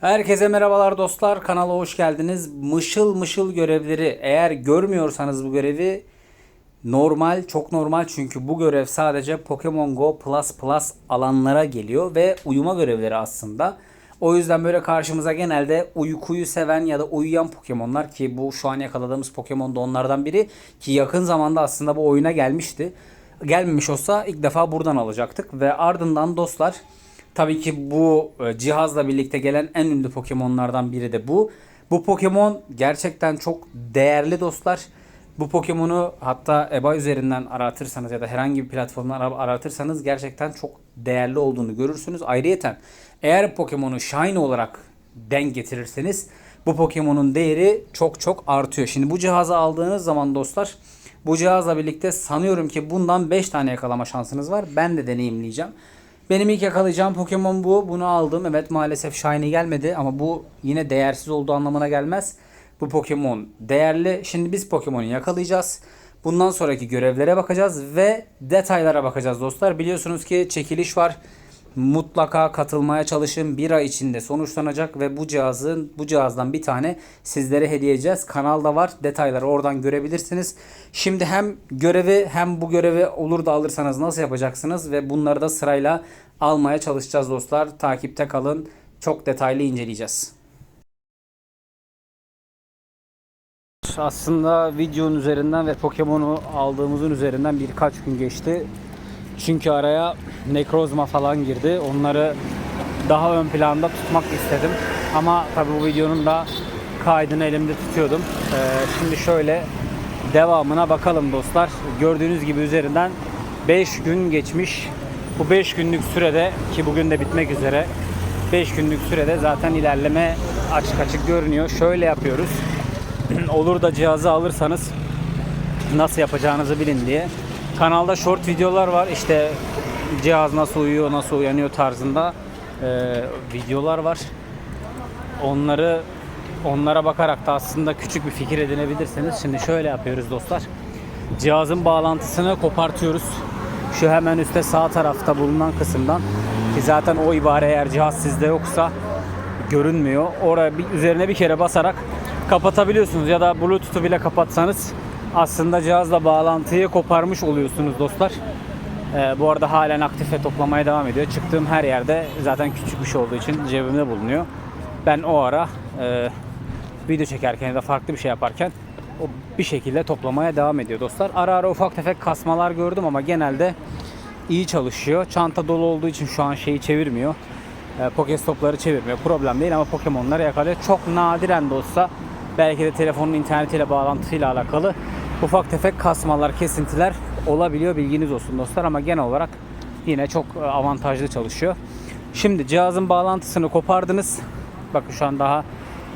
Herkese merhabalar dostlar. Kanala hoş geldiniz. Mışıl mışıl görevleri eğer görmüyorsanız bu görevi normal, çok normal çünkü bu görev sadece Pokemon Go Plus Plus alanlara geliyor ve uyuma görevleri aslında. O yüzden böyle karşımıza genelde uykuyu seven ya da uyuyan Pokemon'lar ki bu şu an yakaladığımız Pokemon da onlardan biri ki yakın zamanda aslında bu oyuna gelmişti. Gelmemiş olsa ilk defa buradan alacaktık ve ardından dostlar Tabii ki bu e, cihazla birlikte gelen en ünlü Pokemon'lardan biri de bu. Bu Pokemon gerçekten çok değerli dostlar. Bu Pokemon'u hatta EBA üzerinden aratırsanız ya da herhangi bir platformdan ara- aratırsanız gerçekten çok değerli olduğunu görürsünüz. Ayrıyeten eğer Pokemon'u Shiny olarak denk getirirseniz bu Pokemon'un değeri çok çok artıyor. Şimdi bu cihazı aldığınız zaman dostlar bu cihazla birlikte sanıyorum ki bundan 5 tane yakalama şansınız var. Ben de deneyimleyeceğim. Benim ilk yakalayacağım Pokemon bu. Bunu aldım. Evet maalesef Shiny gelmedi ama bu yine değersiz olduğu anlamına gelmez. Bu Pokemon değerli. Şimdi biz Pokemon'u yakalayacağız. Bundan sonraki görevlere bakacağız ve detaylara bakacağız dostlar. Biliyorsunuz ki çekiliş var. Mutlaka katılmaya çalışın. Bir ay içinde sonuçlanacak ve bu cihazın bu cihazdan bir tane sizlere hediye edeceğiz. Kanalda var. Detayları oradan görebilirsiniz. Şimdi hem görevi hem bu görevi olur da alırsanız nasıl yapacaksınız ve bunları da sırayla almaya çalışacağız dostlar. Takipte kalın. Çok detaylı inceleyeceğiz. Aslında videonun üzerinden ve Pokemon'u aldığımızın üzerinden birkaç gün geçti. Çünkü araya Necrozma falan girdi. Onları daha ön planda tutmak istedim. Ama tabii bu videonun da kaydını elimde tutuyordum. Ee, şimdi şöyle devamına bakalım dostlar. Gördüğünüz gibi üzerinden 5 gün geçmiş. Bu 5 günlük sürede ki bugün de bitmek üzere 5 günlük sürede zaten ilerleme açık açık görünüyor. Şöyle yapıyoruz. Olur da cihazı alırsanız nasıl yapacağınızı bilin diye. Kanalda short videolar var. İşte cihaz nasıl uyuyor, nasıl uyanıyor tarzında e, videolar var. Onları onlara bakarak da aslında küçük bir fikir edinebilirsiniz. Şimdi şöyle yapıyoruz dostlar. Cihazın bağlantısını kopartıyoruz. Şu hemen üstte sağ tarafta bulunan kısımdan ki zaten o ibare eğer cihaz sizde yoksa görünmüyor. Oraya bir, üzerine bir kere basarak kapatabiliyorsunuz ya da Bluetooth'u bile kapatsanız aslında cihazla bağlantıyı koparmış oluyorsunuz dostlar. Ee, bu arada halen aktif ve toplamaya devam ediyor. Çıktığım her yerde zaten küçük bir şey olduğu için cebimde bulunuyor. Ben o ara e, video çekerken ya da farklı bir şey yaparken o bir şekilde toplamaya devam ediyor dostlar. Ara ara ufak tefek kasmalar gördüm ama genelde iyi çalışıyor. Çanta dolu olduğu için şu an şeyi çevirmiyor. E, Pokestop'ları çevirmiyor. Problem değil ama Pokemon'ları yakalıyor. Çok nadiren de olsa belki de telefonun internetiyle bağlantısıyla alakalı ufak tefek kasmalar, kesintiler olabiliyor. Bilginiz olsun dostlar ama genel olarak yine çok e, avantajlı çalışıyor. Şimdi cihazın bağlantısını kopardınız. Bakın şu an daha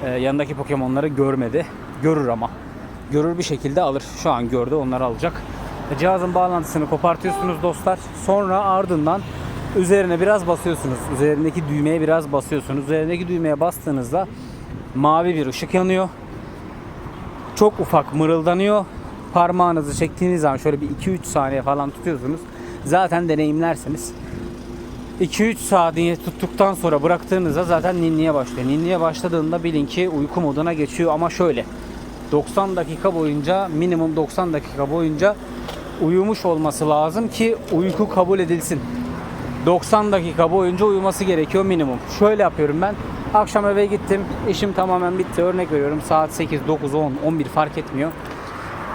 e, yanındaki Pokemon'ları görmedi. Görür ama. Görür bir şekilde alır. Şu an gördü onları alacak. E, Cihazın bağlantısını kopartıyorsunuz dostlar. Sonra ardından üzerine biraz basıyorsunuz. Üzerindeki düğmeye biraz basıyorsunuz. Üzerindeki düğmeye bastığınızda mavi bir ışık yanıyor. Çok ufak mırıldanıyor. Parmağınızı çektiğiniz zaman şöyle bir 2-3 saniye falan tutuyorsunuz. Zaten deneyimlersiniz. 2-3 saniye tuttuktan sonra bıraktığınızda zaten ninniye başlıyor. Ninniye başladığında bilin ki uyku moduna geçiyor ama şöyle 90 dakika boyunca minimum 90 dakika boyunca uyumuş olması lazım ki uyku kabul edilsin. 90 dakika boyunca uyuması gerekiyor minimum. Şöyle yapıyorum ben. Akşam eve gittim. İşim tamamen bitti. Örnek veriyorum saat 8, 9, 10, 11 fark etmiyor.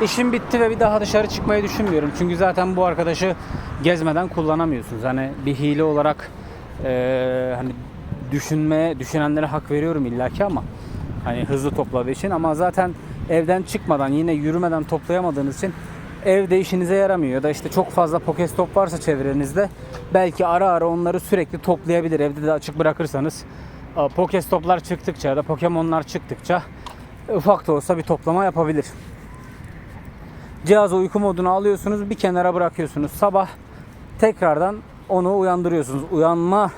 İşim bitti ve bir daha dışarı çıkmayı düşünmüyorum. Çünkü zaten bu arkadaşı gezmeden kullanamıyorsunuz. Hani bir hile olarak eee, hani düşünmeye, düşünenlere hak veriyorum illaki ama hani hızlı topladığı için ama zaten evden çıkmadan yine yürümeden toplayamadığınız için evde işinize yaramıyor ya da işte çok fazla Pokestop varsa çevrenizde belki ara ara onları sürekli toplayabilir. Evde de açık bırakırsanız e, Pokestoplar çıktıkça ya da Pokemon'lar çıktıkça ufak da olsa bir toplama yapabilir. Cihazı uyku moduna alıyorsunuz, bir kenara bırakıyorsunuz. Sabah tekrardan onu uyandırıyorsunuz. Uyanma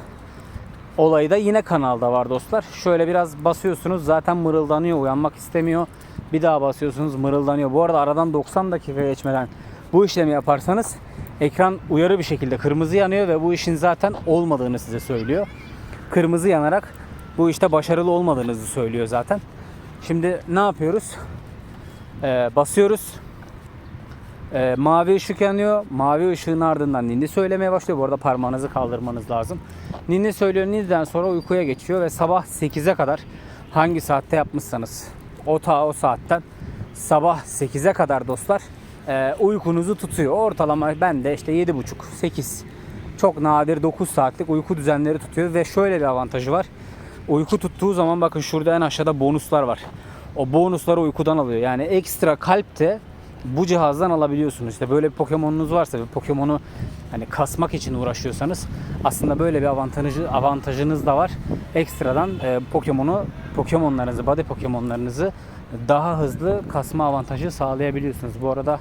olayı da yine kanalda var dostlar. Şöyle biraz basıyorsunuz zaten mırıldanıyor, uyanmak istemiyor. Bir daha basıyorsunuz mırıldanıyor. Bu arada aradan 90 dakika geçmeden bu işlemi yaparsanız ekran uyarı bir şekilde kırmızı yanıyor ve bu işin zaten olmadığını size söylüyor. Kırmızı yanarak bu işte başarılı olmadığınızı söylüyor zaten. Şimdi ne yapıyoruz? Ee, basıyoruz. Ee, mavi ışık yanıyor. Mavi ışığın ardından ninni söylemeye başlıyor. Bu arada parmağınızı kaldırmanız lazım. Ninni söylüyor. Ninniden sonra uykuya geçiyor ve sabah 8'e kadar hangi saatte yapmışsanız o ta o saatten sabah 8'e kadar dostlar e, uykunuzu tutuyor. Ortalama ben de işte 7.30 8 çok nadir 9 saatlik uyku düzenleri tutuyor ve şöyle bir avantajı var. Uyku tuttuğu zaman bakın şurada en aşağıda bonuslar var. O bonusları uykudan alıyor. Yani ekstra kalp de bu cihazdan alabiliyorsunuz. İşte böyle bir Pokemon'unuz varsa bir Pokemon'u hani kasmak için uğraşıyorsanız aslında böyle bir avantajı avantajınız da var. Ekstradan e, Pokemon'u Pokemon'larınızı, body Pokemon'larınızı daha hızlı kasma avantajı sağlayabiliyorsunuz. Bu arada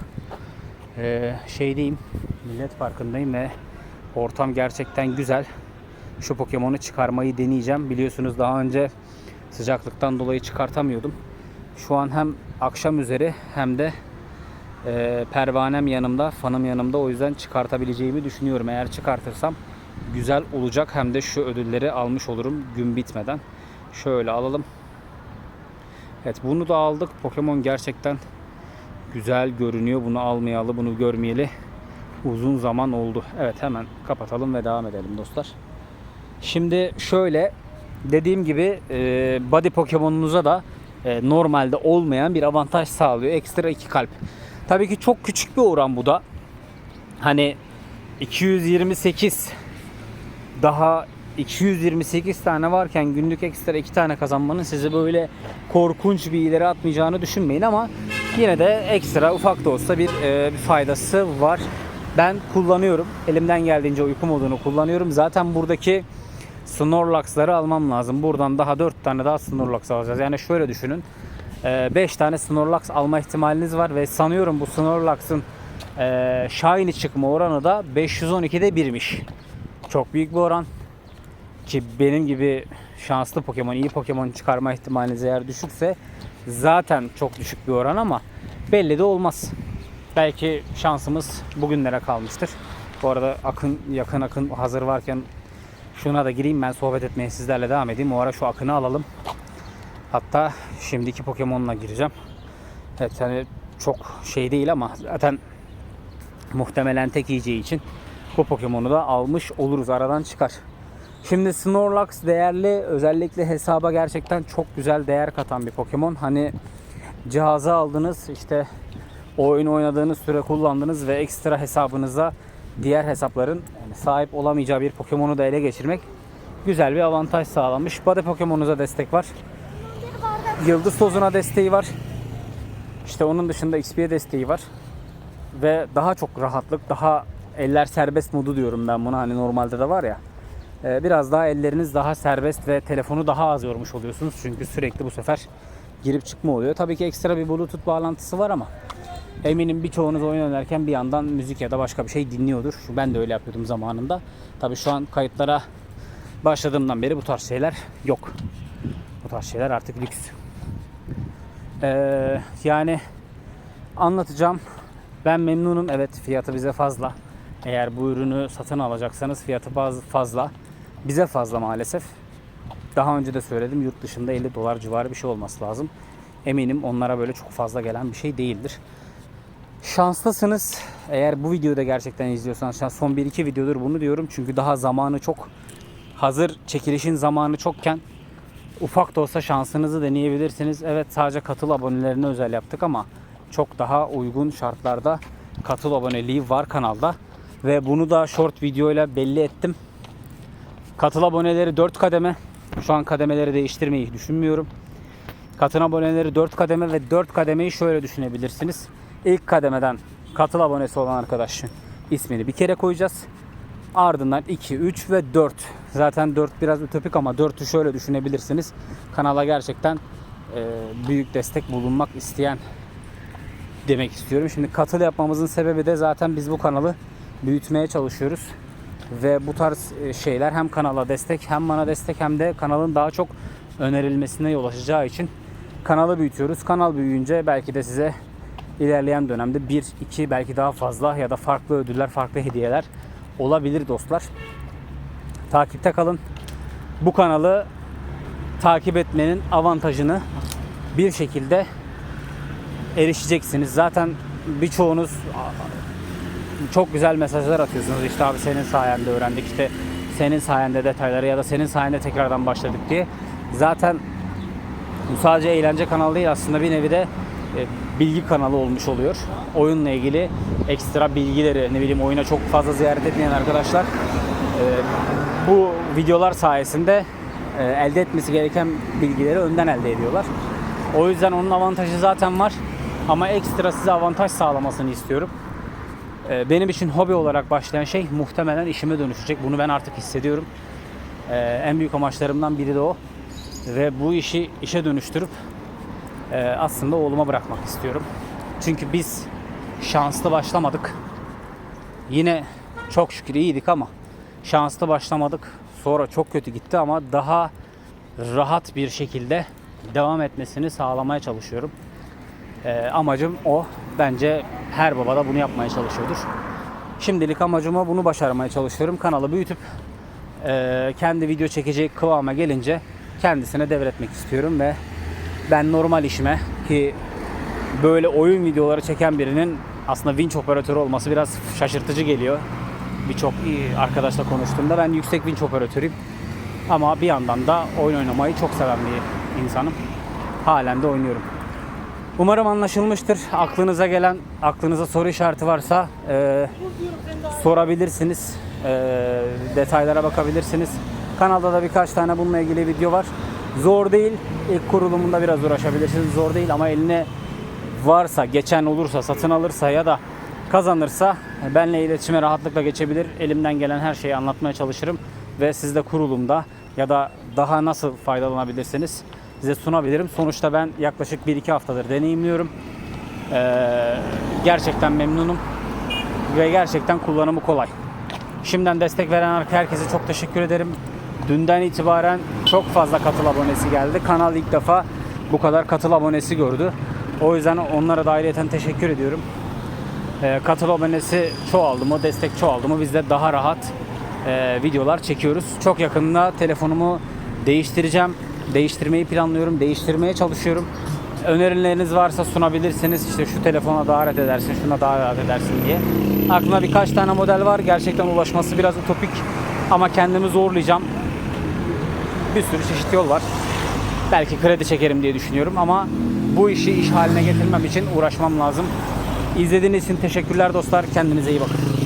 e, şey diyeyim, Millet Parkı'ndayım ve ortam gerçekten güzel. Şu Pokemon'u çıkarmayı deneyeceğim. Biliyorsunuz daha önce sıcaklıktan dolayı çıkartamıyordum. Şu an hem akşam üzeri hem de e, pervanem yanımda, fanım yanımda. O yüzden çıkartabileceğimi düşünüyorum. Eğer çıkartırsam güzel olacak. Hem de şu ödülleri almış olurum gün bitmeden. Şöyle alalım. Evet bunu da aldık. Pokemon gerçekten güzel görünüyor. Bunu almayalı, bunu görmeyeli uzun zaman oldu. Evet hemen kapatalım ve devam edelim dostlar. Şimdi şöyle dediğim gibi e, body Pokemon'unuza da e, normalde olmayan bir avantaj sağlıyor. Ekstra 2 kalp. Tabii ki çok küçük bir oran bu da. Hani 228 daha 228 tane varken günlük ekstra 2 tane kazanmanın sizi böyle korkunç bir ileri atmayacağını düşünmeyin ama yine de ekstra ufak da olsa bir, e, bir faydası var. Ben kullanıyorum. Elimden geldiğince uyku modunu kullanıyorum. Zaten buradaki Snorlax'ları almam lazım. Buradan daha 4 tane daha Snorlax alacağız. Yani şöyle düşünün. 5 tane Snorlax alma ihtimaliniz var ve sanıyorum bu Snorlax'ın e, Shiny çıkma oranı da 512'de 1'miş. Çok büyük bir oran. Ki benim gibi şanslı Pokemon, iyi Pokemon çıkarma ihtimaliniz eğer düşükse zaten çok düşük bir oran ama belli de olmaz. Belki şansımız bugünlere kalmıştır. Bu arada akın yakın akın hazır varken şuna da gireyim ben sohbet etmeye sizlerle devam edeyim. O ara şu akını alalım. Hatta şimdiki Pokemon'la gireceğim. Evet yani çok şey değil ama zaten muhtemelen tek yiyeceği için bu Pokemon'u da almış oluruz. Aradan çıkar. Şimdi Snorlax değerli. Özellikle hesaba gerçekten çok güzel değer katan bir Pokemon. Hani cihaza aldınız işte oyun oynadığınız süre kullandınız ve ekstra hesabınıza diğer hesapların sahip olamayacağı bir Pokemon'u da ele geçirmek güzel bir avantaj sağlamış. Bade Pokemon'uza destek var. Yıldız tozuna desteği var. İşte onun dışında XP'ye desteği var. Ve daha çok rahatlık, daha eller serbest modu diyorum ben buna. Hani normalde de var ya. Ee, Biraz daha elleriniz daha serbest ve telefonu daha az yormuş oluyorsunuz. Çünkü sürekli bu sefer girip çıkma oluyor. Tabii ki ekstra bir bluetooth bağlantısı var ama eminim birçoğunuz oyun oynarken bir yandan müzik ya da başka bir şey dinliyordur. Ben de öyle yapıyordum zamanında. Tabii şu an kayıtlara başladığımdan beri bu tarz şeyler yok. Bu tarz şeyler artık lüks. Ee, yani anlatacağım. Ben memnunum. Evet fiyatı bize fazla. Eğer bu ürünü satın alacaksanız fiyatı fazla. Bize fazla maalesef. Daha önce de söyledim yurt dışında 50 dolar civarı bir şey olması lazım. Eminim onlara böyle çok fazla gelen bir şey değildir. Şanslısınız. Eğer bu videoyu da gerçekten izliyorsanız son 1-2 videodur bunu diyorum. Çünkü daha zamanı çok hazır çekilişin zamanı çokken ufak da olsa şansınızı deneyebilirsiniz. Evet sadece katıl abonelerine özel yaptık ama çok daha uygun şartlarda katıl aboneliği var kanalda. Ve bunu da short videoyla belli ettim. Katıl aboneleri 4 kademe. Şu an kademeleri değiştirmeyi düşünmüyorum. Katıl aboneleri 4 kademe ve 4 kademeyi şöyle düşünebilirsiniz. İlk kademeden katıl abonesi olan arkadaşın ismini bir kere koyacağız. Ardından 2, 3 ve 4. Zaten 4 biraz ütopik ama 4'ü şöyle düşünebilirsiniz. Kanala gerçekten e, büyük destek bulunmak isteyen demek istiyorum. Şimdi katıl yapmamızın sebebi de zaten biz bu kanalı büyütmeye çalışıyoruz. Ve bu tarz e, şeyler hem kanala destek hem bana destek hem de kanalın daha çok önerilmesine yol açacağı için kanalı büyütüyoruz. Kanal büyüyünce belki de size ilerleyen dönemde 1, 2 belki daha fazla ya da farklı ödüller, farklı hediyeler olabilir dostlar. Takipte kalın. Bu kanalı takip etmenin avantajını bir şekilde erişeceksiniz. Zaten birçoğunuz çok güzel mesajlar atıyorsunuz. İşte abi senin sayende öğrendik. İşte senin sayende detayları ya da senin sayende tekrardan başladık diye. Zaten bu sadece eğlence kanalı değil aslında bir nevi de e, bilgi kanalı olmuş oluyor. Oyunla ilgili ekstra bilgileri ne bileyim oyuna çok fazla ziyaret etmeyen arkadaşlar e, bu videolar sayesinde e, elde etmesi gereken bilgileri önden elde ediyorlar. O yüzden onun avantajı zaten var ama ekstra size avantaj sağlamasını istiyorum. E, Benim için hobi olarak başlayan şey muhtemelen işime dönüşecek. Bunu ben artık hissediyorum. E, En büyük amaçlarımdan biri de o. Ve bu işi işe dönüştürüp e, aslında oğluma bırakmak istiyorum. Çünkü biz şanslı başlamadık. Yine çok şükür iyiydik ama şanslı başlamadık. Sonra çok kötü gitti ama daha rahat bir şekilde devam etmesini sağlamaya çalışıyorum. E, amacım o. Bence her baba da bunu yapmaya çalışıyordur. Şimdilik amacıma bunu başarmaya çalışıyorum. Kanalı büyütüp e, kendi video çekecek kıvama gelince kendisine devretmek istiyorum ve ben normal işime ki böyle oyun videoları çeken birinin aslında winch operatörü olması biraz şaşırtıcı geliyor. Birçok arkadaşla konuştuğumda ben yüksek winch operatörüyüm. Ama bir yandan da oyun oynamayı çok seven bir insanım. Halen de oynuyorum. Umarım anlaşılmıştır. Aklınıza gelen, aklınıza soru işareti varsa e, sorabilirsiniz. E, detaylara bakabilirsiniz. Kanalda da birkaç tane bununla ilgili video var. Zor değil. İlk kurulumunda biraz uğraşabilirsiniz. Zor değil ama eline varsa, geçen olursa, satın alırsa ya da kazanırsa benle iletişime rahatlıkla geçebilir. Elimden gelen her şeyi anlatmaya çalışırım ve siz de kurulumda ya da daha nasıl faydalanabilirsiniz size sunabilirim. Sonuçta ben yaklaşık 1-2 haftadır deneyimliyorum. Ee, gerçekten memnunum ve gerçekten kullanımı kolay. Şimdiden destek veren herkese çok teşekkür ederim. Dünden itibaren çok fazla katıl abonesi geldi. Kanal ilk defa bu kadar katıl abonesi gördü. O yüzden onlara da ayrıyeten teşekkür ediyorum. Ee, katıl abonesi çoğaldı mı, destek çoğaldı mı biz de daha rahat e, videolar çekiyoruz. Çok yakında telefonumu değiştireceğim. Değiştirmeyi planlıyorum, değiştirmeye çalışıyorum. Önerileriniz varsa sunabilirsiniz. İşte şu telefona rahat edersin, şuna rahat edersin diye. Aklımda birkaç tane model var. Gerçekten ulaşması biraz utopik ama kendimi zorlayacağım. Bir sürü çeşit yol var. Belki kredi çekerim diye düşünüyorum ama bu işi iş haline getirmem için uğraşmam lazım. İzlediğiniz için teşekkürler dostlar. Kendinize iyi bakın.